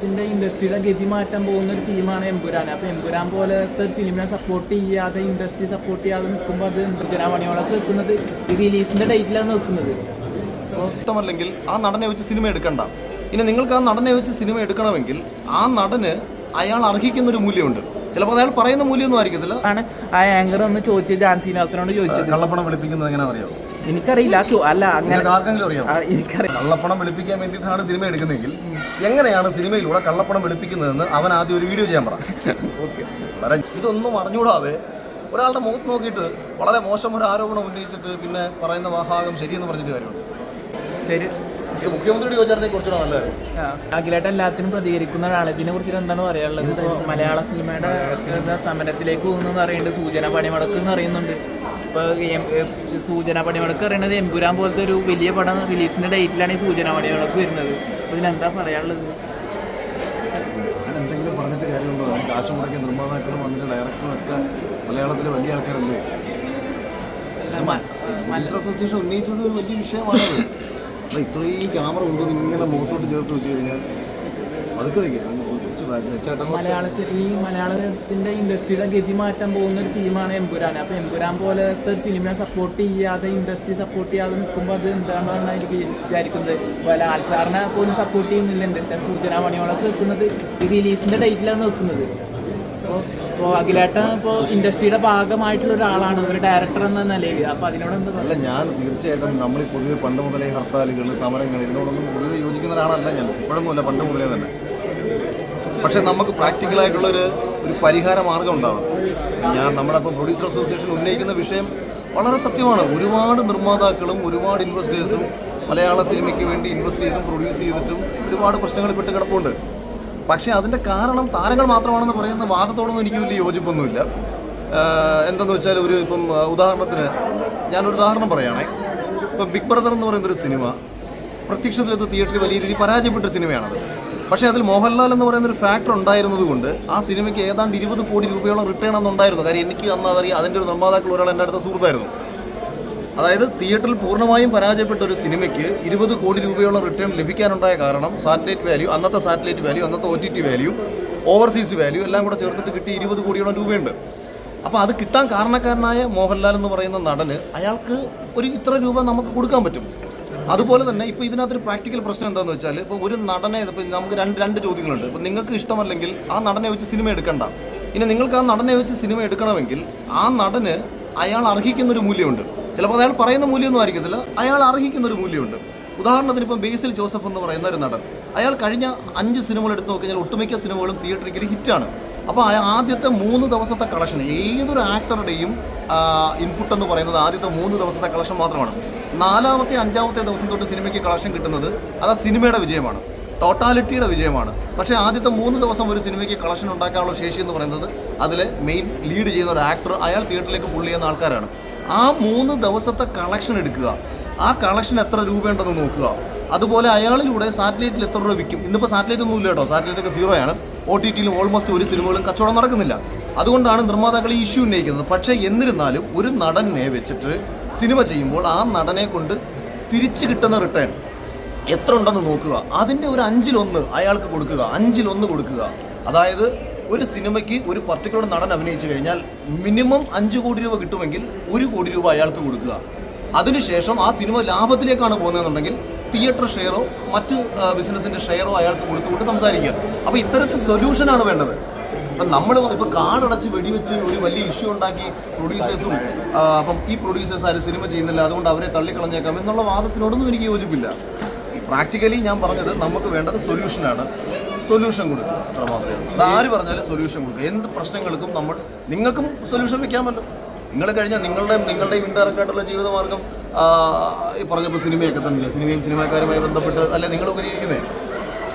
മലയാളത്തിന്റെ ഇൻഡസ്ട്രിയുടെ ഗതി മാറ്റാൻ പോകുന്ന ഒരു ഫിലിമാണ് എമ്പുരാൻ അപ്പോൾ എമ്പുരാൻ പോലത്തെ ഒരു ഫിലിമിനെ സപ്പോർട്ട് ചെയ്യാതെ ഇൻഡസ്ട്രി സപ്പോർട്ട് ചെയ്യാതെ നിൽക്കുമ്പോൾ അത് എന്തുജന പണിയോളൊക്കെ വെക്കുന്നത് ഈ റിലീസിന്റെ ഡേറ്റിലാണ് അപ്പോൾ ഇഷ്ടമല്ലെങ്കിൽ ആ നടനെ വെച്ച് സിനിമ എടുക്കണ്ട. ഇനി നിങ്ങൾക്ക് ആ നടനെ വെച്ച് സിനിമ എടുക്കണമെങ്കിൽ ആ നടന് അയാൾ അർഹിക്കുന്ന ഒരു മൂല്യമുണ്ട്. ചിലപ്പോൾ അയാൾ പറയുന്ന മൂല്യമൊന്നും ആയിരിക്കത്തില്ല. ആണ്. ആ ആങ്കർ ഒന്ന് ചോദിച്ചത് ജാൻ ശ്രീനിവാസനോട് ചോദിച്ചത്. കള്ളപ്പണം വെളുപ്പിക്കുന്നത് എങ്ങനെയാണെന്ന് അറിയാമോ എനിക്കറിയില്ല. അല്ല അങ്ങനെ ആർക്കെങ്കിലും എനിക്കറിയാം കള്ളപ്പണം വെളുപ്പിക്കാൻ വേണ്ടിയിട്ടാണ് സിനിമ എടുക്കുന്നതെങ്കിൽ എങ്ങനെയാണ് സിനിമയിലൂടെ കള്ളപ്പണം വെളുപ്പിക്കുന്നതെന്ന് അവൻ ആദ്യം ഒരു വീഡിയോ ചെയ്യാൻ പറ. ഇതൊന്നും അറിഞ്ഞുകൂടാതെ ഒരാളുടെ മുഖത്ത് നോക്കിയിട്ട് വളരെ മോശം ഒരു ആരോപണം ഉന്നയിച്ചിട്ട് പിന്നെ പറയുന്ന വാഹാകം ശരിയെന്ന് പറഞ്ഞിട്ട് കാര്യമുണ്ട്. ശരി. മുഖ്യമന്ത്രിയോട് ചോദിച്ചാൽ കുറച്ചുകൂടെ നല്ലതായിരുന്നു അഖിലേട്ടൻ എല്ലാത്തിനും പ്രതികരിക്കുന്ന ഒരാളെ. ഇതിനെ കുറിച്ചിട്ട് എന്താണ് പറയാനുള്ളത്? ഇപ്പോൾ മലയാള സിനിമയുടെ സമരത്തിലേക്ക് പോകുന്നു എന്ന് അറിയുന്നുണ്ട് സൂചന പണിമുടക്ക് എന്ന് അറിയുന്നുണ്ട്. ഇപ്പോൾ സൂചന പണിമുടക്ക് പറയുന്നത് എമ്പുരാൻ പോലത്തെ ഒരു വലിയ പടം റിലീസിന്റെ ഡേറ്റിലാണ് ഈ സൂചന പണിമുടക്ക് വരുന്നത്. അപ്പോൾ ഇതിനെന്താ പറയാനുള്ളത്? എന്തെങ്കിലും പറഞ്ഞിട്ട് കാര്യമുണ്ടോ? കാശ് മുടക്കിയ നിർമ്മാതാക്കളും അതിന്റെ ഡയറക്ടറും ഒക്കെ മലയാളത്തിലെ വലിയ ആൾക്കാരല്ലേ? മത്സര അസോസിയേഷൻ ഉന്നയിച്ചത് വലിയ വിഷയമാണത്. അല്ല ഇത്രയും ക്യാമറ കൊണ്ടുവന്ന് ഇങ്ങനെ മുഖത്തോട്ട് ചേർത്ത് വെച്ച് കഴിഞ്ഞാൽ അതൊക്കെ നിൽക്കും മലയാള ഈ മലയാളത്തിന്റെ ഇൻഡസ്ട്രിയുടെ ഗതി മാറ്റാൻ പോകുന്ന ഒരു ഫിലിമാണ് എംപുരാൻ. അപ്പോൾ എംപുരാൻ പോലത്തെ ഒരു ഫിലിമിനെ സപ്പോർട്ട് ചെയ്യാതെ ഇൻഡസ്ട്രി സപ്പോർട്ട് ചെയ്യാതെ നിൽക്കുമ്പോൾ അത് എന്താണെന്നാണ് എനിക്ക് വിചാരിക്കുന്നത്. ലാൽ സാറിനെ പോലും സപ്പോർട്ട് ചെയ്യുന്നില്ല. ഇൻഡസ്ട്രി സൂചന പണികളൊക്കെ വെക്കുന്നത് ഈ റിലീസിന്റെ ഡേറ്റിലാണ് നിൽക്കുന്നത് അപ്പോൾ അഖിലേട്ടൻ ഇപ്പോൾ ഇൻഡസ്ട്രിയുടെ ഭാഗമായിട്ടുള്ള ഒരാളാണ്. ഒരു ഡയറക്ടർ എന്ന നിലയിൽ. അപ്പോൾ അതിനോട് എന്താ അല്ല ഞാൻ തീർച്ചയായിട്ടും നമ്മൾ പൊതുവെ പണ്ട് മുതലേ ഹർത്താലുകൾ സമരങ്ങൾ ഇതിനോടൊന്നും പൊതുവെ യോജിക്കുന്ന ഒരാളല്ല ഞാൻ. ഇപ്പോഴൊന്നുമില്ല പണ്ട് മുതലേ തന്നെ. പക്ഷെ നമുക്ക് പ്രാക്ടിക്കലായിട്ടുള്ളൊരു ഒരു പരിഹാര മാർഗം ഉണ്ടാവണം. ഞാൻ നമ്മുടെ ഇപ്പോൾ പ്രൊഡ്യൂസർ അസോസിയേഷൻ ഉന്നയിക്കുന്ന വിഷയം വളരെ സത്യമാണ്. ഒരുപാട് നിർമ്മാതാക്കളും ഒരുപാട് ഇൻവെസ്റ്റേഴ്സും മലയാള സിനിമയ്ക്ക് വേണ്ടി ഇൻവെസ്റ്റ് ചെയ്തും പ്രൊഡ്യൂസ് ചെയ്തിട്ടും ഒരുപാട് പ്രശ്നങ്ങൾ പെട്ട് കിടപ്പുണ്ട്. പക്ഷേ അതിന്റെ കാരണം താരങ്ങൾ മാത്രമാണെന്ന് പറയുന്ന വാദത്തോടൊന്നും എനിക്ക് വലിയ യോജിപ്പൊന്നുമില്ല. എന്തെന്ന് വെച്ചാൽ ഒരു ഇപ്പം ഉദാഹരണത്തിന് ഞാനൊരു ഉദാഹരണം പറയുകയാണേ. ഇപ്പം ബിഗ് ബ്രദർ എന്ന് പറയുന്നൊരു സിനിമ പ്രത്യക്ഷത്തിലെത്ത് തിയേറ്ററിൽ വലിയ രീതിയിൽ പരാജയപ്പെട്ട സിനിമയാണത്. പക്ഷേ അതിൽ മോഹൻലാൽ എന്ന് പറയുന്ന ഒരു ഫാക്ടർ ഉണ്ടായിരുന്നത് കൊണ്ട് ആ സിനിമയ്ക്ക് ഏതാണ്ട് ഇരുപത് കോടി രൂപയോളം റിട്ടേൺ അന്നുണ്ടായിരുന്നു കാര്യം എനിക്ക് അന്ന് അതറിയാം അതിന്റെ ഒരു നിർമ്മാതാക്കൾ ഒരാൾ എന്റെ അടുത്ത സുഹൃത്തായിരുന്നു. അതായത് തിയേറ്ററിൽ പൂർണമായും പരാജയപ്പെട്ട ഒരു സിനിമയ്ക്ക് ഇരുപത് കോടി രൂപയോളം റിട്ടേൺ ലഭിക്കാനുണ്ടായ കാരണം സാറ്റലൈറ്റ് വാല്യൂ അന്നത്തെ സാറ്റലൈറ്റ് വാല്യൂ അന്നത്തെ O T T value overseas value എല്ലാം കൂടെ ചേർത്തിട്ട് കിട്ടി ഇരുപത് കോടിയോളം രൂപയുണ്ട്. അപ്പോൾ അത് കിട്ടാൻ കാരണക്കാരനായ മോഹൻലാൽ എന്ന് പറയുന്ന നടന് അയാൾക്ക് ഒരു ഇത്ര രൂപ നമുക്ക് കൊടുക്കാൻ പറ്റും. അതുപോലെ തന്നെ ഇപ്പോൾ ഇതിനകത്തൊരു പ്രാക്ടിക്കൽ പ്രശ്നം എന്താണെന്ന് വെച്ചാൽ ഇപ്പോൾ ഒരു നടനെ ഇപ്പോൾ നമുക്ക് രണ്ട് രണ്ട് ചോദ്യങ്ങളുണ്ട്. ഇപ്പോൾ നിങ്ങൾക്ക് ഇഷ്ടമല്ലെങ്കിൽ ആ നടനെ വെച്ച് സിനിമ എടുക്കണ്ട. ഇനി നിങ്ങൾക്ക് ആ നടനെ വെച്ച് സിനിമ എടുക്കണമെങ്കിൽ ആ നടന് അയാൾ അർഹിക്കുന്ന ഒരു മൂല്യമുണ്ട്. ചിലപ്പോൾ അയാൾ പറയുന്ന മൂല്യമൊന്നും ആയിരിക്കത്തില്ല. അയാൾ അർഹിക്കുന്ന ഒരു മൂല്യമുണ്ട്. ഉദാഹരണത്തിന് ഇപ്പം ബേസിൽ ജോസഫ് എന്ന് പറയുന്ന ഒരു നടൻ. അയാൾ കഴിഞ്ഞ അഞ്ച് സിനിമകൾ എടുത്തു നോക്കിക്കഴിഞ്ഞാൽ ഒട്ടുമിക്ക സിനിമകളും തിയേറ്ററിൽ ഹിറ്റാണ്. അപ്പോൾ ആദ്യത്തെ മൂന്ന് ദിവസത്തെ കളക്ഷൻ ഏതൊരു ആക്ടറുടെയും ഇൻപുട്ട് എന്ന് പറയുന്നത് ആദ്യത്തെ മൂന്ന് ദിവസത്തെ കളക്ഷൻ മാത്രമാണ്. നാലാമത്തെ അഞ്ചാമത്തെ ദിവസം തൊട്ട് സിനിമയ്ക്ക് കളക്ഷൻ കിട്ടുന്നത് അത് ആ സിനിമയുടെ വിജയമാണ്. ടോട്ടാലിറ്റിയുടെ വിജയമാണ്. പക്ഷേ ആദ്യത്തെ മൂന്ന് ദിവസം ഒരു സിനിമയ്ക്ക് കളക്ഷൻ ഉണ്ടാക്കാനുള്ള ശേഷി എന്ന് പറയുന്നത് അതിലെ മെയിൻ ലീഡ് ചെയ്യുന്ന ഒരു ആക്ടർ അയാൾ തിയേറ്ററിലേക്ക് പുള്ളി ചെയ്യുന്ന ആൾക്കാരാണ്. ആ മൂന്ന് ദിവസത്തെ കളക്ഷൻ എടുക്കുക. ആ കളക്ഷൻ എത്ര രൂപയുണ്ടെന്ന് നോക്കുക. അതുപോലെ അയാളിലൂടെ സാറ്റലൈറ്റിൽ എത്ര രൂപ വിൽക്കും. ഇന്നിപ്പോൾ സാറ്റലൈറ്റ് ഒന്നും ഇല്ല കേട്ടോ. സാറ്റലൈറ്റ് ഒക്കെ സീറോ ആണ്. ഒ ടി ടിയിലും ഓൾമോസ്റ്റ് ഒരു സിനിമകളും കച്ചവടം നടക്കുന്നില്ല. അതുകൊണ്ടാണ് നിർമ്മാതാക്കൾ ഈ ഇഷ്യൂ ഉന്നയിക്കുന്നത്. പക്ഷേ എന്നിരുന്നാലും ഒരു നടനെ വെച്ചിട്ട് സിനിമ ചെയ്യുമ്പോൾ ആ നടനെ കൊണ്ട് തിരിച്ചു കിട്ടുന്ന റിട്ടേൺ എത്ര ഉണ്ടെന്ന് നോക്കുക. അതിന്റെ ഒരു അഞ്ചിലൊന്ന് അയാൾക്ക് കൊടുക്കുക. അഞ്ചിലൊന്ന് കൊടുക്കുക. അതായത് ഒരു സിനിമയ്ക്ക് ഒരു പർട്ടിക്കുലർ നടൻ അഭിനയിച്ചു കഴിഞ്ഞാൽ മിനിമം അഞ്ച് കോടി രൂപ കിട്ടുമെങ്കിൽ ഒരു കോടി രൂപ അയാൾക്ക് കൊടുക്കുക. അതിനുശേഷം ആ സിനിമ ലാഭത്തിലേക്കാണ് പോകുന്നതെന്നുണ്ടെങ്കിൽ തിയേറ്റർ ഷെയറോ മറ്റ് ബിസിനസിന്റെ ഷെയറോ അയാൾക്ക് കൊടുത്തുകൊണ്ട് സംസാരിക്കുക. അപ്പോൾ ഇത്തരത്തിൽ സൊല്യൂഷനാണ് വേണ്ടത്. അപ്പം നമ്മൾ ഇപ്പോൾ കാടടച്ച് വെടിവെച്ച് ഒരു വലിയ ഇഷ്യൂ ഉണ്ടാക്കി പ്രൊഡ്യൂസേഴ്സും അപ്പം ഈ പ്രൊഡ്യൂസേഴ്സ് ആരും സിനിമ ചെയ്യുന്നില്ല അതുകൊണ്ട് അവരെ തള്ളിക്കളഞ്ഞേക്കാം എന്നുള്ള വാദത്തിനോടൊന്നും എനിക്ക് യോജിപ്പില്ല. പ്രാക്ടിക്കലി ഞാൻ പറഞ്ഞത് നമുക്ക് വേണ്ടത് സൊല്യൂഷനാണ് സൊല്യൂഷൻ കൊടുക്കുക അത്ര മാത്രമേ അത് ആര് പറഞ്ഞാലും സൊല്യൂഷൻ കൊടുക്കുക. എന്ത് പ്രശ്നങ്ങൾക്കും നമ്മൾ നിങ്ങൾക്കും സൊല്യൂഷൻ വെക്കാമല്ലോ നിങ്ങൾ കഴിഞ്ഞാൽ നിങ്ങളുടെ നിങ്ങളുടെയും ഇൻഡയറക്റ്റ് ജീവിതമാർഗം ഈ പറഞ്ഞപ്പോൾ സിനിമയൊക്കെ തന്നെ സിനിമയും സിനിമാക്കാരുമായി ബന്ധപ്പെട്ട് അല്ലെ നിങ്ങളൊക്കെ ഇരിക്കുന്നത്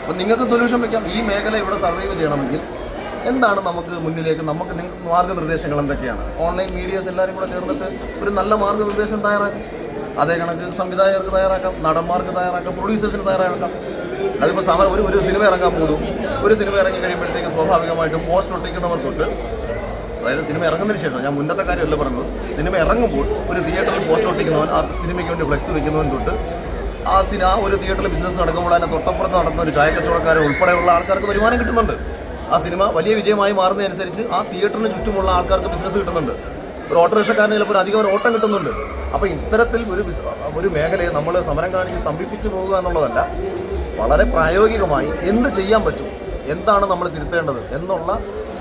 അപ്പം നിങ്ങൾക്ക് സൊല്യൂഷൻ വെക്കാം. ഈ മേഖല ഇവിടെ സർവൈവ് ചെയ്യണമെങ്കിൽ എന്താണ് നമുക്ക് മുന്നിലേക്ക് നമുക്ക് നിങ്ങൾക്ക് മാർഗനിർദ്ദേശങ്ങൾ എന്തൊക്കെയാണ്? ഓൺലൈൻ മീഡിയസ് എല്ലാവരും കൂടെ ചേർന്നിട്ട് ഒരു നല്ല മാർഗനിർദ്ദേശം തയ്യാറാക്കും അതേ കണക്ക് സംവിധായകർക്ക് തയ്യാറാക്കാം നടന്മാർക്ക് തയ്യാറാക്കാം പ്രൊഡ്യൂസേഴ്സിന് തയ്യാറാക്കാം. അതിപ്പോൾ സമയം ഒരു ഒരു സിനിമ ഇറങ്ങാൻ പോകുന്നു ഒരു സിനിമ ഇറങ്ങി കഴിയുമ്പോഴത്തേക്ക് സ്വാഭാവികമായിട്ടും പോസ്റ്റ് ഒട്ടിക്കുന്നവർ തൊട്ട് അതായത് സിനിമ ഇറങ്ങുന്നതിന് ശേഷം ഞാൻ മുന്നത്തെ കാര്യമല്ല പറഞ്ഞത്. സിനിമ ഇറങ്ങുമ്പോൾ ഒരു തിയേറ്ററിൽ പോസ്റ്റ് ഒട്ടിക്കുന്നവൻ ആ സിനിമയ്ക്ക് വേണ്ടി ഫ്ലെക്സ് വയ്ക്കുന്നവൻ തൊട്ട് ആ സിനിമ ആ ഒരു തിയേറ്ററിൽ ബിസിനസ് നടക്കുമ്പോൾ അതിന്റെ തൊട്ടപ്പുറത്ത് നടന്ന ഒരു ചായക്കച്ചവടക്കാരൻ ഉൾപ്പെടെയുള്ള ആൾക്കാർക്ക് വരുമാനം കിട്ടുന്നുണ്ട്. ആ സിനിമ വലിയ വിജയമായി മാറുന്നതനുസരിച്ച് ആ തിയേറ്ററിന് ചുറ്റുമുള്ള ആൾക്കാർക്ക് ബിസിനസ് കിട്ടുന്നുണ്ട്. ഒരു ഓട്ടോറിക്ഷക്കാരന് ചിലപ്പോൾ അധികം ഒരു ഓട്ടം കിട്ടുന്നുണ്ട്. അപ്പോൾ ഇത്തരത്തിൽ ഒരു ഒരു മേഖലയെ നമ്മൾ സമരം കാണിച്ച് സ്തംഭിപ്പിച്ച് പോവുക എന്നുള്ളതല്ല വളരെ പ്രായോഗികമായി എന്ത് ചെയ്യാൻ പറ്റും എന്താണ് നമ്മൾ തിരുത്തേണ്ടത് എന്നുള്ള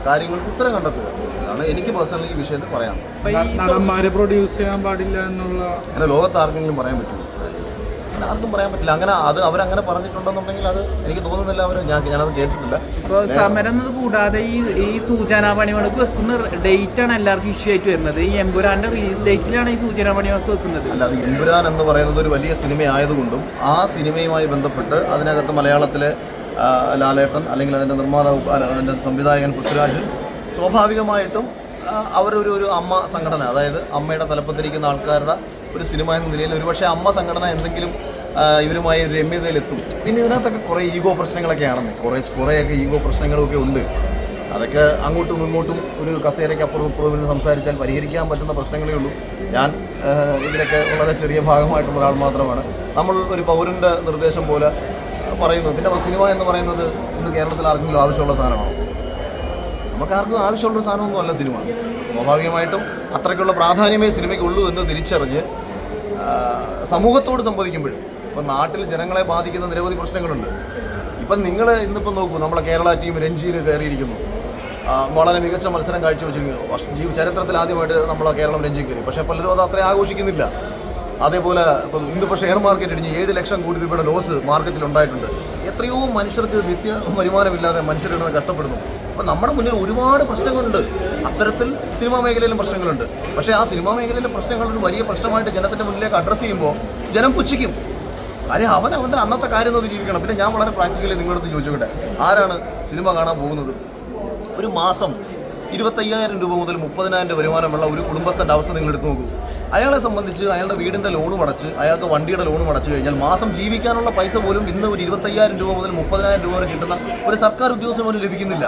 കാര്യങ്ങൾക്ക് ഉത്തരം കണ്ടെത്തുക. അതാണ് എനിക്ക് പേഴ്സണലി ഈ വിഷയത്തിൽ പറയാം നടന്മാരെ പ്രൊഡ്യൂസ് ചെയ്യാൻ പാടില്ല എന്നുള്ള അങ്ങനെ ലോകത്ത് ആർക്കെങ്കിലും പറയാൻ പറ്റുമോ? അങ്ങനെ ആർക്കും പറയാൻ പറ്റില്ല. അങ്ങനെ അത് അവരങ്ങനെ പറഞ്ഞിട്ടുണ്ടെന്നുണ്ടെങ്കിൽ അത് എനിക്ക് തോന്നുന്നില്ല അവർ ഞാൻ ഞാനത് കേട്ടിട്ടില്ല. ഇപ്പോൾ സമരം കൂടാതെ ഈ ഈ സൂചനാ പണികൾക്ക് വെക്കുന്ന ഡേറ്റ് ആണ് എല്ലാവർക്കും ഇഷ്യൂ ആയിട്ട് വരുന്നത്. ഈ എമ്പുരാന്റെ റിലീസ് ഡേറ്റിലാണ് ഈ സൂചനാ പണികൾക്ക് വെക്കുന്നത്. അല്ല അത് എമ്പുരാൻ എന്ന് പറയുന്നത് ഒരു വലിയ സിനിമ ആയതുകൊണ്ടും ആ സിനിമയുമായി ബന്ധപ്പെട്ട് അതിനകത്ത് മലയാളത്തിലെ ലാലേട്ടൻ അല്ലെങ്കിൽ അതിന്റെ നിർമ്മാതാവ് അതിന്റെ സംവിധായകൻ പൃഥ്വിരാജ് സ്വാഭാവികമായിട്ടും അവരൊരു ഒരു അമ്മ സംഘടന അതായത് അമ്മയുടെ തലപ്പത്തിരിക്കുന്ന ആൾക്കാരുടെ ഒരു സിനിമ എന്ന നിലയിൽ ഒരുപക്ഷെ അമ്മ സംഘടന എന്തെങ്കിലും ഇവരുമായി ഒരു രമ്യതയിലെത്തും. പിന്നെ ഇതിനകത്തൊക്കെ കുറേ ഈഗോ പ്രശ്നങ്ങളൊക്കെ ആണെന്ന്. കുറേ കുറേയൊക്കെ ഈഗോ പ്രശ്നങ്ങളൊക്കെ ഉണ്ട്. അതൊക്കെ അങ്ങോട്ടും ഇങ്ങോട്ടും ഒരു കസേരയ്ക്ക് അപ്പുറം ഇപ്പുറം സംസാരിച്ചാൽ പരിഹരിക്കാൻ പറ്റുന്ന പ്രശ്നങ്ങളേ ഉള്ളൂ. ഞാൻ ഇതിലൊക്കെ വളരെ ചെറിയ ഭാഗമായിട്ടുള്ള ഒരാൾ മാത്രമാണ്. നമ്മൾ ഒരു പൗരന്റെ നിർദ്ദേശം പോലെ പറയുന്നു. പിന്നെ സിനിമ എന്ന് പറയുന്നത് ഇന്ന് കേരളത്തിൽ ആർക്കെങ്കിലും ആവശ്യമുള്ള സാധനമാണോ? നമുക്ക് ആർക്കും ആവശ്യമുള്ള സാധനമൊന്നുമല്ല സിനിമ. സ്വാഭാവികമായിട്ടും അത്രയ്ക്കുള്ള പ്രാധാന്യമേ സിനിമയ്ക്കുള്ളൂ എന്ന് തിരിച്ചറിഞ്ഞ് സമൂഹത്തോട് സംവദിക്കുമ്പോഴും ഇപ്പം നാട്ടിൽ ജനങ്ങളെ ബാധിക്കുന്ന നിരവധി പ്രശ്നങ്ങളുണ്ട്. ഇപ്പം നിങ്ങൾ ഇന്നിപ്പം നോക്കൂ നമ്മളെ കേരള ടീം രഞ്ജിയിൽ കയറിയിരിക്കുന്നു. വളരെ മികച്ച മത്സരം കാഴ്ചവെച്ചിരിക്കുന്നു. ജീവ ചരിത്രത്തിൽ ആദ്യമായിട്ട് നമ്മളെ കേരളം രഞ്ജി കയറി. പക്ഷേ പലരും അത് അത്രയും ആഘോഷിക്കുന്നില്ല. അതേപോലെ ഇപ്പം ഇന്നിപ്പോൾ ഷെയർ മാർക്കറ്റ് ഇടിഞ്ഞ് ഏഴ് ലക്ഷം കോടി രൂപയുടെ ലോസ് മാർക്കറ്റിൽ ഉണ്ടായിട്ടുണ്ട്. എത്രയോ മനുഷ്യർക്ക് നിത്യ വരുമാനമില്ലാതെ മനുഷ്യരിടുന്ന കഷ്ടപ്പെടുന്നു. അപ്പം നമ്മുടെ മുന്നിൽ ഒരുപാട് പ്രശ്നങ്ങളുണ്ട്. അത്തരത്തിൽ സിനിമാ മേഖലയിലും പ്രശ്നങ്ങളുണ്ട്. പക്ഷേ ആ സിനിമാ മേഖലയിലെ പ്രശ്നങ്ങൾ ഒരു വലിയ പ്രശ്നമായിട്ട് ജനത്തിന്റെ മുന്നിലേക്ക് അഡ്രസ്സ് ചെയ്യുമ്പോൾ ജനം പുച്ഛിക്കും. കാര്യം അവൻ അവന്റെ അന്നത്തെ കാര്യം നോക്കി ജീവിക്കണം. പിന്നെ ഞാൻ വളരെ പ്രാക്ടിക്കലി നിങ്ങളടുത്ത് ചോദിച്ചോട്ടെ? ആരാണ് സിനിമ കാണാൻ പോകുന്നത്? ഒരു മാസം ഇരുപത്തയ്യായിരം രൂപ മുതൽ മുപ്പതിനായിരം രൂപ വരുമാനമുള്ള ഒരു കുടുംബസ്ഥന്റെ അവസ്ഥ നിങ്ങൾ എടുത്തു നോക്കൂ. അയാളെ സംബന്ധിച്ച് അയാളുടെ വീടിന്റെ ലോണും അടച്ച് അയാൾക്ക് വണ്ടിയുടെ ലോണും അടച്ചു കഴിഞ്ഞാൽ മാസം ജീവിക്കാനുള്ള പൈസ പോലും ഇന്ന് ഒരു ഇരുപത്തയ്യായിരം രൂപ മുതൽ മുപ്പതിനായിരം രൂപ വരെ കിട്ടുന്ന ഒരു സർക്കാർ ഉദ്യോഗസ്ഥൻ പോലും ലഭിക്കുന്നില്ല.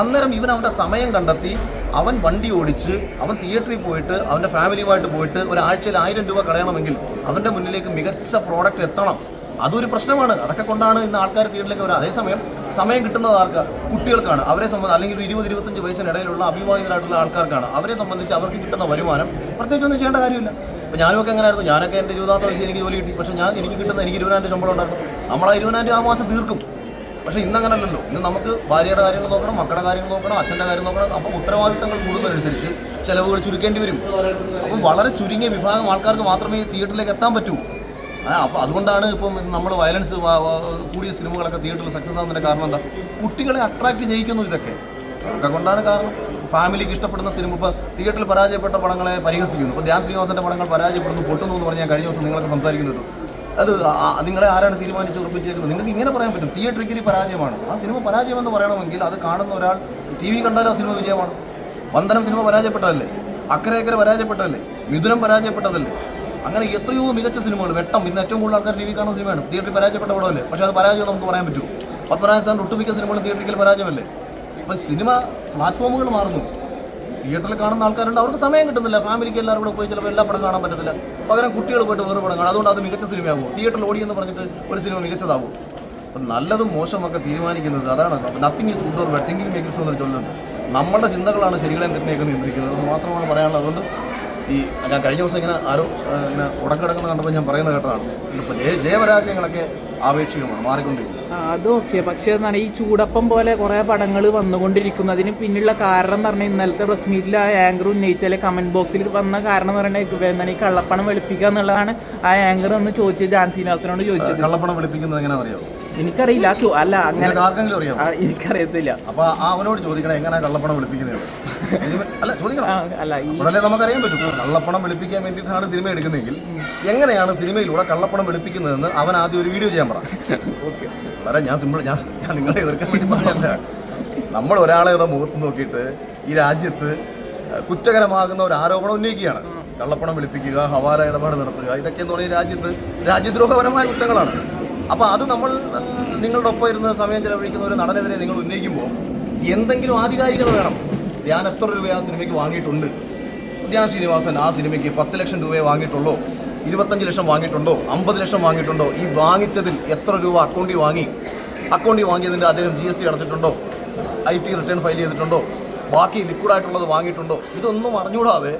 അന്നേരം ഇവൻ അവന്റെ സമയം കണ്ടെത്തി അവൻ വണ്ടി ഓടിച്ച് അവൻ തിയേറ്ററിൽ പോയിട്ട് അവന്റെ ഫാമിലിയുമായിട്ട് പോയിട്ട് ഒരാഴ്ചയിൽ ആയിരം രൂപ കളയണമെങ്കിൽ അവന്റെ മുന്നിലേക്ക് മികച്ച പ്രോഡക്റ്റ് എത്തണം. അതൊരു പ്രശ്നമാണ്. അതൊക്കെ കൊണ്ടാണ് ഇന്ന് ആൾക്കാർ തീരിലേക്ക് വരുന്നത് അതേസമയം സമയം കിട്ടുന്നത് ആർക്ക്? കുട്ടികൾക്കാണ്. അവരെ സംബന്ധിച്ച് അല്ലെങ്കിൽ ഒരു ഇരുപത് ഇരുപത്തഞ്ച് വയസ്സിനിടയിലുള്ള അഭിവാഹിതരായിട്ടുള്ള ആൾക്കാർക്കാണ്. അവരെ സംബന്ധിച്ച് അവർക്ക് കിട്ടുന്ന വരുമാനം. പ്രത്യേകിച്ച് ഒന്നും ചെയ്യേണ്ട കാര്യമില്ല. അപ്പോൾ ഞാനൊക്കെ എങ്ങനെയായിരുന്നു? ഞാനൊക്കെ എന്റെ ഇരുപതാമത്തെ വയസ്സിൽ എനിക്ക് ജോലി കിട്ടി. പക്ഷേ ഞാൻ എനിക്ക് കിട്ടുന്ന എനിക്ക് ഇരുപതിനായിരം രൂപ ശമ്പളം ഉണ്ടായിരുന്നു. നമ്മൾ ആ ഇരുപതിനായിരം രൂപ ആ മാസം തീർക്കും. പക്ഷേ ഇന്ന് അങ്ങനല്ലല്ലോ. ഇന്ന് നമുക്ക് ഭാര്യയുടെ കാര്യങ്ങൾ നോക്കണം മക്കളുടെ കാര്യങ്ങൾ നോക്കണം അച്ഛന്റെ കാര്യം നോക്കണം. അപ്പം ഉത്തരവാദിത്തങ്ങൾ കൂടുന്നതനുസരിച്ച് ചിലവുകൾ ചുരുക്കേണ്ടി വരും. അപ്പം വളരെ ചുരുങ്ങിയ വിഭാഗം ആൾക്കാർക്ക് മാത്രമേ തിയേറ്ററിലേക്ക് എത്താൻ പറ്റൂ. അപ്പോൾ അതുകൊണ്ടാണ് ഇപ്പം നമ്മൾ വയലൻസ് കൂടിയ സിനിമകളൊക്കെ തിയേറ്ററിൽ സക്സസ് ആവുന്നതിന്റെ കാരണം എന്താ? കുട്ടികളെ അട്രാക്റ്റ് ചെയ്യിക്കുന്നു ഇതൊക്കെ. അതൊക്കെ കൊണ്ടാണ് കാരണം. ഫാമിലിക്ക് ഇഷ്ടപ്പെടുന്ന സിനിമ ഇപ്പോൾ തിയേറ്ററിൽ പരാജയപ്പെട്ട പടങ്ങളെ പരിഹസിക്കുന്നു. ഇപ്പോൾ ധ്യാൻ ശ്രീനിവാസന്റെ പടങ്ങൾ പരാജയപ്പെടുന്നു പൊട്ടുന്നു എന്ന് പറഞ്ഞാൽ കഴിഞ്ഞ ദിവസം നിങ്ങളൊക്കെ സംസാരിക്കുന്നുണ്ട്. അത് നിങ്ങളെ ആരാണ് തീരുമാനിച്ച് ഉറപ്പിച്ചേക്കുന്നത്? നിങ്ങൾക്ക് ഇങ്ങനെ പറയാൻ പറ്റും. തിയേറ്ററിക്കലി പരാജയമാണ്. ആ സിനിമ പരാജയമെന്ന് പറയണമെങ്കിൽ അത് കാണുന്ന ഒരാൾ ടി വി കണ്ടാലും ആ സിനിമ വിജയമാണ്. വന്ദനം സിനിമ പരാജയപ്പെട്ടതല്ലേ? അക്കരെ അക്കരെ പരാജയപ്പെട്ടതല്ലേ? മിഥുനം പരാജയപ്പെട്ടതല്ലേ? അങ്ങനെ എത്രയോ മികച്ച സിനിമകൾ. വെട്ടം. ഇന്ന് ഏറ്റവും കൂടുതൽ ആൾക്കാർ ടി വി കാണുന്ന സിനിമയാണ്. തിയേറ്ററിൽ പരാജയപ്പെട്ട പടമല്ലേ? പക്ഷേ അത് പരാജയം നമുക്ക് പറയാൻ പറ്റൂ പത്മനാഭ സാറിന്റെ ഒട്ടുമിക്ക സിനിമകളും തിയേറ്ററിൽ പരാജയമല്ലേ? അപ്പം സിനിമ പ്ലാറ്റ്ഫോമുകൾ മാറുന്നു. തിയേറ്ററിൽ കാണുന്ന ആൾക്കാരുണ്ട്. അവർക്ക് സമയം കിട്ടുന്നില്ല. ഫാമിലിക്ക് എല്ലാവരും കൂടെ പോയി ചിലപ്പോൾ എല്ലാ പടം കാണാൻ പറ്റത്തില്ല. പകരം കുട്ടികൾ പോയിട്ട് വേറെ പടം കാണാം. അതുകൊണ്ട് അത് മികച്ച സിനിമയാകും തിയേറ്ററിൽ ഓടി എന്ന് പറഞ്ഞിട്ട് ഒരു സിനിമ മികച്ചതാവും അപ്പം നല്ലതും മോശമൊക്കെ തീരുമാനിക്കുന്നത് അതാണ്. Nothing is good or bad thinking makers എന്നൊരു ചൊല്ലുണ്ട്. നമ്മുടെ ചിന്തകളാണ് ശരികളെയും തന്നെയൊക്കെ നിയന്ത്രിക്കുന്നത് മാത്രമാണ് പറയാനുള്ളത്. അതുകൊണ്ട് ഈ ഞാൻ കഴിഞ്ഞ ദിവസം ഇങ്ങനെ ആരോ ഇങ്ങനെ ഉടക്കിടക്കുന്ന കണ്ടപ്പോൾ ഞാൻ പറയുന്നത് കേട്ടതാണ്. ഇപ്പോൾ ജയ ജയപരാജയങ്ങളൊക്കെ ആപേക്ഷികമാണ് മാറിക്കൊണ്ടിരിക്കുന്നത് അത് ഓക്കെ പക്ഷേ എന്താണ് ഈ ചൂടപ്പം പോലെ കുറേ പടങ്ങൾ വന്നുകൊണ്ടിരിക്കുന്നതിന് പിന്നിലുള്ള കാരണം എന്ന് പറഞ്ഞാൽ ഇന്നലത്തെ പ്രസ് മീറ്റിൽ ആ ആങ്കർ ഉന്നയിച്ചാൽ കമന്റ് ബോക്സിൽ വന്ന കാരണം എന്ന് പറയുന്നത് എന്താണ് ഈ കള്ളപ്പണം വെളുപ്പിക്കുക എന്നുള്ളതാണ് ആ ആങ്കർ ഒന്ന് ചോദിച്ചത് ജാൻ ശ്രീനിവാസനോട് ചോദിച്ചത്. കള്ളപ്പണം വെളുപ്പിക്കുന്നത് എങ്ങനെയാണെന്ന് അറിയാമോ എനിക്കറിയില്ല അല്ല അങ്ങനെ ആർക്കെങ്കിലും ആ, എനിക്കറിയത്തില്ല. അപ്പൊ അവനോട് ചോദിക്കണം എങ്ങനെയാ കള്ളപ്പണം വെളുപ്പിക്കുന്നത് അല്ല ചോദിക്കണം. അല്ല ഉടനെ നമുക്കറിയാൻ പറ്റും. കള്ളപ്പണം വെളുപ്പിക്കാൻ വേണ്ടിയിട്ടാണ് സിനിമ എടുക്കുന്നതെങ്കിൽ എങ്ങനെയാണ് സിനിമയിലൂടെ കള്ളപ്പണം വെളുപ്പിക്കുന്നതെന്ന് അവൻ ആദ്യം ഒരു വീഡിയോ ചെയ്യാൻ പറ. ഓക്കെ. വളരെ ഞാൻ സിമ്പിൾ ഞാൻ ഞാൻ നിങ്ങളെ എതിർക്കാൻ വേണ്ടി പറഞ്ഞല്ല നമ്മൾ ഒരാളെ മുഖത്ത് നോക്കിയിട്ട് ഈ രാജ്യത്ത് കുറ്റകരമാകുന്ന ഒരു ആരോപണം ഉന്നയിക്കുകയാണ്. കള്ളപ്പണം വിളിപ്പിക്കുക ഹവാല ഇടപാട് നടത്തുക ഇതൊക്കെ എന്ന് പറഞ്ഞാൽ രാജ്യത്ത് രാജ്യദ്രോഹപരമായ കുറ്റങ്ങളാണ്. അപ്പോൾ അത് നമ്മൾ നിങ്ങളുടെ ഒപ്പം ഇരുന്ന് സമയം ചെലവഴിക്കുന്ന ഒരു നടനെതിരെ നിങ്ങൾ ഉന്നയിക്കുമ്പോൾ എന്തെങ്കിലും ആധികാരികത വേണം. ഞാൻ എത്ര രൂപ ആ സിനിമയ്ക്ക് വാങ്ങിയിട്ടുണ്ട്? ഉദ്യാൻ ശ്രീനിവാസൻ ആ സിനിമയ്ക്ക് പത്ത് ലക്ഷം രൂപയെ വാങ്ങിയിട്ടുള്ളൂ ഇരുപത്തഞ്ച് ലക്ഷം വാങ്ങിയിട്ടുണ്ടോ അമ്പത് ലക്ഷം വാങ്ങിയിട്ടുണ്ടോ? ഈ വാങ്ങിച്ചതിൽ എത്ര രൂപ അക്കൗണ്ടിൽ വാങ്ങി? അക്കൗണ്ടിൽ വാങ്ങിയതിന്റെ അദ്ദേഹം ജി എസ് ടി അടച്ചിട്ടുണ്ടോ? ഐ ടി റിട്ടേൺ ഫയൽ ചെയ്തിട്ടുണ്ടോ? ബാക്കി ലിക്വിഡായിട്ടുള്ളത് വാങ്ങിയിട്ടുണ്ടോ? ഇതൊന്നും അറിഞ്ഞുകൂടാതെ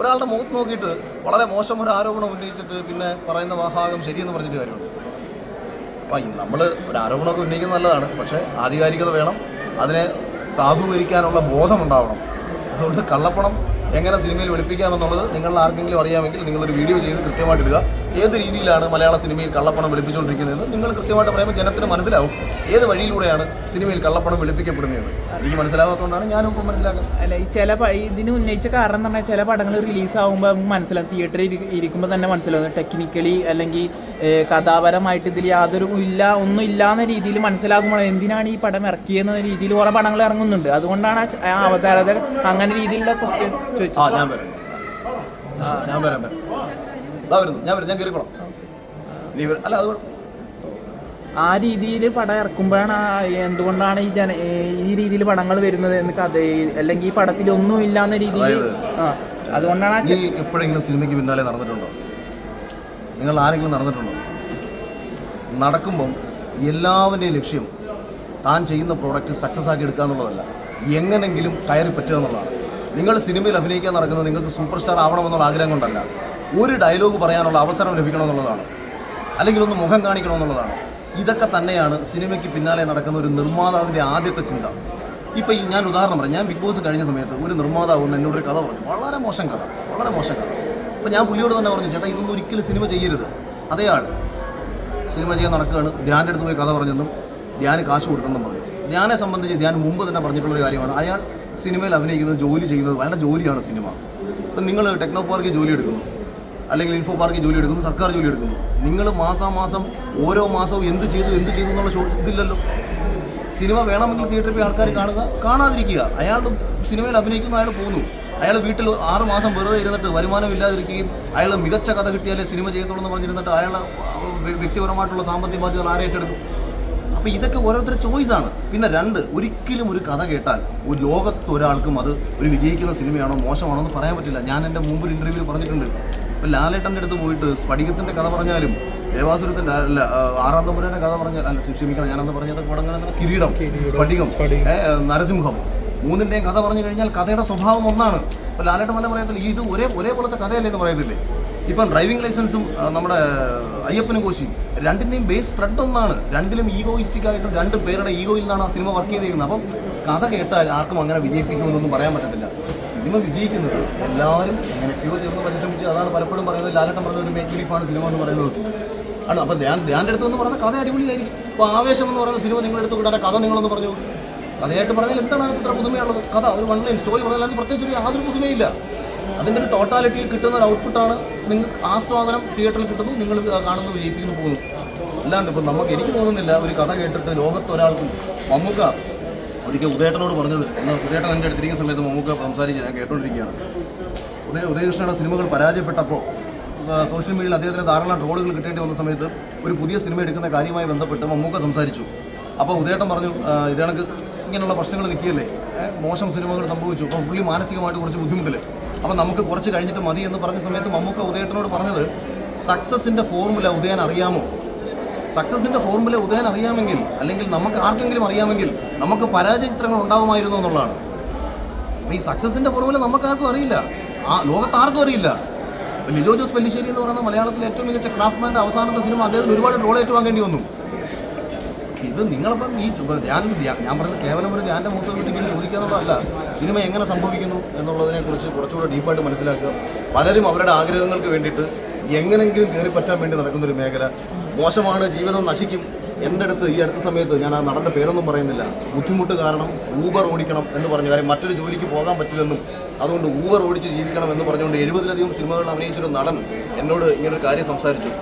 ഒരാളുടെ മുഖത്ത് നോക്കിയിട്ട് വളരെ മോശം ഒരു ആരോപണം ഉന്നയിച്ചിട്ട് പിന്നെ പറയുന്ന ഭാഗം ശരിയെന്ന് പറഞ്ഞിട്ട് കാര്യമുണ്ട്. അപ്പം നമ്മൾ ഒരു ആരോപണമൊക്കെ ഉന്നയിക്കുന്നത് നല്ലതാണ്. പക്ഷേ ആധികാരികത വേണം. അതിനെ സാധൂകരിക്കാനുള്ള ബോധമുണ്ടാവണം. അതുകൊണ്ട് കള്ളപ്പണം എങ്ങനെ സിനിമയിൽ വെളുപ്പിക്കാമെന്നുള്ളത് നിങ്ങൾ ആർക്കെങ്കിലും അറിയാമെങ്കിൽ നിങ്ങളൊരു വീഡിയോ ചെയ്ത് കൃത്യമായിട്ട് ഇടുക ഏത് രീതിയിലാണ് മലയാള സിനിമയിൽ കള്ളപ്പണം വെളുപ്പിച്ചുകൊണ്ടിരിക്കുന്നതെന്ന് നിങ്ങൾ കൃത്യമായിട്ട് പറയുമ്പോൾ ജനത്തിന് മനസ്സിലാവും. ഏത് വഴിയിലൂടെയാണ് സിനിമയിൽ കള്ളപ്പണം വെളുപ്പിക്കപ്പെടുന്നതെന്ന്. എനിക്ക് മനസ്സിലാവാത്തതുകൊണ്ടാണ് ഞാനും ഇപ്പോൾ മനസ്സിലാക്കുന്നത്. അല്ല ഈ ചില ഇതിന് ഉന്നയിച്ച കാരണം എന്ന് പറഞ്ഞാൽ ചില പടങ്ങൾ റിലീസ് ആകുമ്പോൾ നമുക്ക് മനസ്സിലാവും. തിയേറ്ററിൽ ഇരിക്കുമ്പോൾ തന്നെ മനസ്സിലാവും. ടെക്നിക്കലി അല്ലെങ്കിൽ കഥാപരമായിട്ട് ഇതിൽ യാതൊരു ഇല്ല ഒന്നും ഇല്ലാന്ന രീതിയിൽ മനസ്സിലാകുമ്പോൾ എന്തിനാണ് ഈ പടം ഇറക്കിയെന്ന രീതിയിൽ കുറേ പടങ്ങൾ ഇറങ്ങുന്നുണ്ട്. അതുകൊണ്ടാണ് ആ അവതാരത അങ്ങനെ രീതിയിലുള്ള ക്വസ്റ്റ്യൻ ചോദിച്ചത്. ഞാൻ വരാം. ഇതാ വരുന്നു. ഞാൻ വരും. ഞാൻ കയറിക്കോളാം. നീ വരാം. അല്ല അത് ആ രീതിയിൽ പടം ഇറക്കുമ്പോഴാണ് എന്തുകൊണ്ടാണ് ഈ ജന ഈ രീതിയിൽ പടങ്ങൾ വരുന്നത് എന്ന് കഥ അല്ലെങ്കിൽ ഈ പടത്തിൽ ഒന്നും ഇല്ലാന്ന രീതിയിൽ അതുകൊണ്ടാണ് നീ എപ്പോഴെങ്കിലും സിനിമയ്ക്ക് പിന്നാലെ നടന്നിട്ടുണ്ടോ? നിങ്ങൾ ആരെങ്കിലും നടന്നിട്ടുണ്ടോ? നടക്കുമ്പം എല്ലാവരുടെയും ലക്ഷ്യം താൻ ചെയ്യുന്ന പ്രോഡക്റ്റ് സക്സസ് ആക്കി എടുക്കുക എന്നുള്ളതല്ല. എങ്ങനെങ്കിലും കയറി പറ്റുക എന്നുള്ളതാണ്. നിങ്ങൾ സിനിമയിൽ അഭിനയിക്കാൻ നടക്കുന്നത് നിങ്ങൾക്ക് സൂപ്പർ സ്റ്റാർ ആവണമെന്നുള്ള ആഗ്രഹം കൊണ്ടല്ല. ഒരു ഡയലോഗ് പറയാനുള്ള അവസരം ലഭിക്കണമെന്നുള്ളതാണ്. അല്ലെങ്കിൽ ഒന്ന് മുഖം കാണിക്കണമെന്നുള്ളതാണ്. ഇതൊക്കെ തന്നെയാണ് സിനിമയ്ക്ക് പിന്നാലെ നടക്കുന്ന ഒരു നിർമ്മാതാവിന്റെ ആദ്യത്തെ ചിന്ത. ഇപ്പോൾ ഞാൻ ഉദാഹരണം പറയാം. ഞാൻ ബിഗ് ബോസ് കഴിഞ്ഞ സമയത്ത് ഒരു നിർമ്മാതാവ് ഒന്ന് എന്നോടൊരു കഥ പറഞ്ഞു. വളരെ മോശം കഥ. വളരെ മോശം കഥ. അപ്പോൾ ഞാൻ പുള്ളിയോട് തന്നെ പറഞ്ഞു ചേട്ടാ ഇതൊന്നും ഒരിക്കലും സിനിമ ചെയ്യരുത്. അതേ ആൾ സിനിമ ചെയ്യാൻ നടക്കുകയാണ്. ധ്യാന്റെ അടുത്ത് പോയി കഥ പറഞ്ഞെന്നും ധ്യാൻ കാശ് കൊടുത്തെന്നും പറഞ്ഞു. ധ്യാനെ സംബന്ധിച്ച് ധ്യാൻ മുമ്പ് തന്നെ പറഞ്ഞിട്ടുള്ളൊരു കാര്യമാണ്. അയാൾ സിനിമയിൽ അഭിനയിക്കുന്നത് ജോലി ചെയ്യുന്നത് അയാളുടെ ജോലിയാണ് സിനിമ. ഇപ്പം നിങ്ങൾ ടെക്നോ പാർക്കിൽ ജോലി എടുക്കുന്നു. അല്ലെങ്കിൽ ഇൻഫോ പാർക്കിൽ ജോലി എടുക്കുന്നു സർക്കാർ ജോലി എടുക്കുന്നു. നിങ്ങൾ മാസാമാസം ഓരോ മാസവും എന്ത് ചെയ്തു എന്ത് ചെയ്തു എന്നുള്ള ഇതില്ലല്ലോ. സിനിമ വേണമെങ്കിൽ തിയേറ്ററിൽ പോയി ആൾക്കാർ കാണുക കാണാതിരിക്കുക. അയാളുടെ സിനിമയിൽ അഭിനയിക്കുന്ന അയാൾ പോകുന്നു അയാൾ വീട്ടിൽ ആറ് മാസം വെറുതെ ഇരുന്നിട്ട് വരുമാനം ഇല്ലാതിരിക്കുകയും അയാൾ മികച്ച കഥ കിട്ടിയാലേ സിനിമ ചെയ്യത്തുള്ളൂ എന്ന് പറഞ്ഞിരുന്നിട്ട് അയാളെ വ്യ- വ്യക്തിപരമായിട്ടുള്ള സാമ്പത്തിക ബാധ്യതകൾ ആരെ ഏറ്റെടുക്കും? അപ്പോൾ ഇതൊക്കെ ഓരോരുത്തരുടെ ചോയ്സാണ് പിന്നെ രണ്ട് ഒരിക്കലും ഒരു കഥ കേട്ടാൽ ഒരു ലോകത്ത് ഒരാൾക്കും അത് ഒരു വിജയിക്കുന്ന സിനിമയാണോ മോശമാണോ എന്ന് പറയാൻ പറ്റില്ല. ഞാൻ എന്റെ മുമ്പ് ഇന്റർവ്യൂവിൽ പറഞ്ഞിട്ടുണ്ട്. ഇപ്പം ലാലേട്ടന്റെ അടുത്ത് പോയിട്ട് സ്ഫടികത്തിന്റെ കഥ പറഞ്ഞാലും ദേവാസുരത്തിന്റെ അല്ല ആറാം തമ്പുരാന്റെ കഥ പറഞ്ഞാൽ അല്ല ക്ഷമിക്കണം ഞാനന്ന് പറഞ്ഞത് കൊടങ്ങനെ കിരീടം സ്പടികം നരസിംഹം. മൂന്നിന്റെയും കഥ പറഞ്ഞു കഴിഞ്ഞാൽ കഥയുടെ സ്വഭാവം ഒന്നാണ്. ഇപ്പൊ ലാലേട്ടൻ തന്നെ പറയത്തില്ല ഇത് ഒരേ ഒരേപോലത്തെ കഥയല്ലേ എന്ന് പറയത്തില്ലേ? ഇപ്പം ഡ്രൈവിംഗ് ലൈസൻസും നമ്മുടെ അയ്യപ്പനും കോശിയും രണ്ടിന്റെയും ബേസ് ത്രെഡ് ഒന്നാണ്. രണ്ടിലും ഈഗോയിസ്റ്റിക് ആയിട്ടും രണ്ട് പേരുടെ ഈഗോയിൽ നിന്നാണ് ആ സിനിമ വർക്ക് ചെയ്തിരിക്കുന്നത് അപ്പം കഥ കേട്ടാൽ ആർക്കും അങ്ങനെ വിജയിപ്പിക്കുമെന്നൊന്നും പറയാൻ പറ്റത്തില്ല. സിനിമ വിജയിക്കുന്നത് എല്ലാവരും എങ്ങനെയൊക്കെയോ ചേർന്ന് പരിശ്രമിച്ച് അതാണ് പലപ്പോഴും പറയുന്നത്. ലാലട്ടം പറഞ്ഞ ഒരു മേക്ക് ബിലീഫാണ് സിനിമ എന്ന് പറയുന്നത്. ആണ്. അപ്പം ഞാൻ ധ്യാന്റെ അടുത്ത് എന്ന് പറഞ്ഞ കഥ അടിപൊളിയായിരിക്കും. ഇപ്പോൾ ആവേശം എന്ന് പറയുന്ന സിനിമ നിങ്ങളെടുത്ത് കൂടാതെ കഥ നിങ്ങളൊന്ന് പറഞ്ഞു? കഥയായിട്ട് പറഞ്ഞാൽ എന്താണ് അത് ഇത്ര പുതുമയുള്ളത് കഥ ഒരു വൺ ലൈൻ സ്റ്റോറി പറഞ്ഞാൽ അതിന് പ്രത്യേകിച്ച് ഒരു യാതൊരു പുതുമയില്ല. അതിന്റെ ഒരു ടോട്ടാലിറ്റിയിൽ കിട്ടുന്ന ഒരു ഔട്ട്പുട്ടാണ് നിങ്ങൾക്ക് ആസ്വാദനം തിയേറ്ററിൽ കിട്ടുന്നു നിങ്ങൾ കാണുന്നു വിജയിപ്പിക്കുന്നു പോകുന്നു. അല്ലാണ്ട് ഇപ്പം നമുക്ക് എനിക്ക് തോന്നുന്നില്ല ഒരു കഥ കേട്ടിട്ട് ലോകത്ത് ഒരാൾക്കും മമ്മൂക്ക ഒരിക്കൽ ഉദയേട്ടനോട് പറഞ്ഞത്. എന്നാൽ ഉദയേട്ടൻ എന്റെ അടുത്തിരിക്കുന്ന സമയത്ത് മമ്മൂക്ക സംസാരിച്ച് ഞാൻ കേട്ടോണ്ടിരിക്കുകയാണ്. ഉദയ ഉദയകൃഷ്ണയുടെ സിനിമകൾ പരാജയപ്പെട്ടപ്പോൾ സോഷ്യൽ മീഡിയയിൽ അദ്ദേഹത്തിന് ധാരാളം ട്രോളുകൾ കിട്ടേണ്ടി വന്ന സമയത്ത് ഒരു പുതിയ സിനിമ എടുക്കുന്ന കാര്യമായി ബന്ധപ്പെട്ട് മമ്മൂക്ക സംസാരിച്ചു. അപ്പോൾ ഉദയേട്ടൻ പറഞ്ഞു "ആ, ഇങ്ങനെയുള്ള പ്രശ്നങ്ങൾ നിൽക്കുകയല്ലേ? മോശം സിനിമകൾ സംഭവിച്ചു. അപ്പോൾ പുള്ളി മാനസികമായിട്ട് കുറച്ച് ബുദ്ധിമുട്ടില്ല അപ്പോൾ നമുക്ക് കുറച്ച് കഴിഞ്ഞിട്ട് മതി എന്ന് പറഞ്ഞ സമയത്ത് മമ്മൂക്ക ഉദയേട്ടനോട് പറഞ്ഞത് സക്സസിന്റെ ഫോർമുല ഉദയൻ അറിയാമോ? സക്സസിന്റെ ഫോർമുല ഉദയൻ അറിയാമെങ്കിൽ അല്ലെങ്കിൽ നമുക്ക് ആർക്കെങ്കിലും അറിയാമെങ്കിൽ നമുക്ക് പരാജയ ചിത്രങ്ങൾ ഉണ്ടാവുമായിരുന്നു എന്നുള്ളതാണ്. ഈ സക്സസിന്റെ ഫോർമുല നമുക്ക് ആർക്കും അറിയില്ല. ആ ലോകത്ത് ആർക്കും അറിയില്ല ലിജോ ജോസ് പെല്ലിശ്ശേരി എന്ന് പറയുന്ന മലയാളത്തിലെ ഏറ്റവും മികച്ച ക്രാഫ്റ്റ്മാന്റെ അവസാനത്തെ സിനിമ അദ്ദേഹത്തിന് ഒരുപാട് ട്രോൾ ഏറ്റുവാങ്ങേണ്ടി വന്നു. ഇത് നിങ്ങളിപ്പം ഈ ഞാൻ ഞാൻ പറഞ്ഞത് കേവലം ഒരു ധ്യാന്റെ മൂത്ത വീട്ടിൽ ചോദിക്കാന്നുള്ളതല്ല. സിനിമ എങ്ങനെ സംഭവിക്കുന്നു എന്നുള്ളതിനെക്കുറിച്ച് കുറച്ചുകൂടെ ഡീപ്പായിട്ട് മനസ്സിലാക്കുക. പലരും അവരുടെ ആഗ്രഹങ്ങൾക്ക് വേണ്ടിയിട്ട് എങ്ങനെങ്കിലും കയറി പറ്റാൻ വേണ്ടി നടക്കുന്നൊരു മേഖല. മോശമാണ് ജീവിതം നശിക്കും. എന്റെ അടുത്ത് ഈ അടുത്ത സമയത്ത് ഞാൻ ആ നടന്റെ പേരൊന്നും പറയുന്നില്ല. ബുദ്ധിമുട്ട് കാരണം ഊബർ ഓടിക്കണം എന്ന് പറഞ്ഞു. കാര്യം മറ്റൊരു ജോലിക്ക് പോകാൻ പറ്റില്ലെന്നും അതുകൊണ്ട് ഊബർ ഓടിച്ച് ജീവിക്കണം എന്ന് പറഞ്ഞുകൊണ്ട് എഴുപതിലധികം സിനിമകൾ അഭിനയിച്ചൊരു നടൻ എന്നോട് ഇങ്ങനൊരു കാര്യം സംസാരിച്ചു.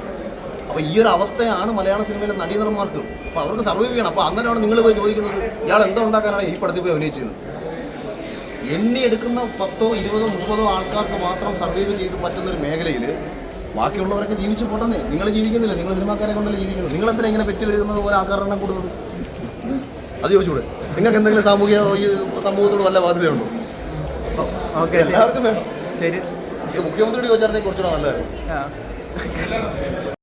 അപ്പോൾ ഈ ഒരു അവസ്ഥയാണ് മലയാള സിനിമയിലെ നടീനടന്മാർക്ക് അപ്പോൾ അവർക്ക് സർവൈവ് ചെയ്യണം. അപ്പോൾ അങ്ങനെയാണ് നിങ്ങൾ പോയി ചോദിക്കുന്നത് ഇയാൾ എന്താ ഉണ്ടാക്കാനാണ് ഈ പടത്തിൽ പോയി അഭിനയിച്ചത്? എണ്ണി എടുക്കുന്ന പത്തോ ഇരുപതോ മുപ്പതോ ആൾക്കാർക്ക് മാത്രം സർവൈവ് ചെയ്ത് പറ്റുന്ന ഒരു മേഖലയിൽ ബാക്കിയുള്ളവരൊക്കെ ജീവിച്ചു പോട്ടെന്നേ. നിങ്ങൾ ജീവിക്കുന്നില്ല. നിങ്ങൾ സിനിമാക്കാരെ കൊണ്ടല്ലേ ജീവിക്കുന്നത്. നിങ്ങൾ എന്തിനാ ഇങ്ങനെ പെറ്റി വരുന്നത് പോലെ ആൾക്കാരുടെ എണ്ണം കൂടുന്നത്? അത് ചോദിച്ചൂടെ. നിങ്ങൾക്ക് എന്തെങ്കിലും സാമൂഹിക ഈ സമൂഹത്തോട് വല്ല ബാധ്യതയുണ്ടോ? ഓക്കെ എല്ലാവർക്കും വേണം. ശരി. മുഖ്യമന്ത്രിയോട് ചോദിച്ചാൽ കുറച്ചുകൂടെ നല്ലതായിരുന്നു.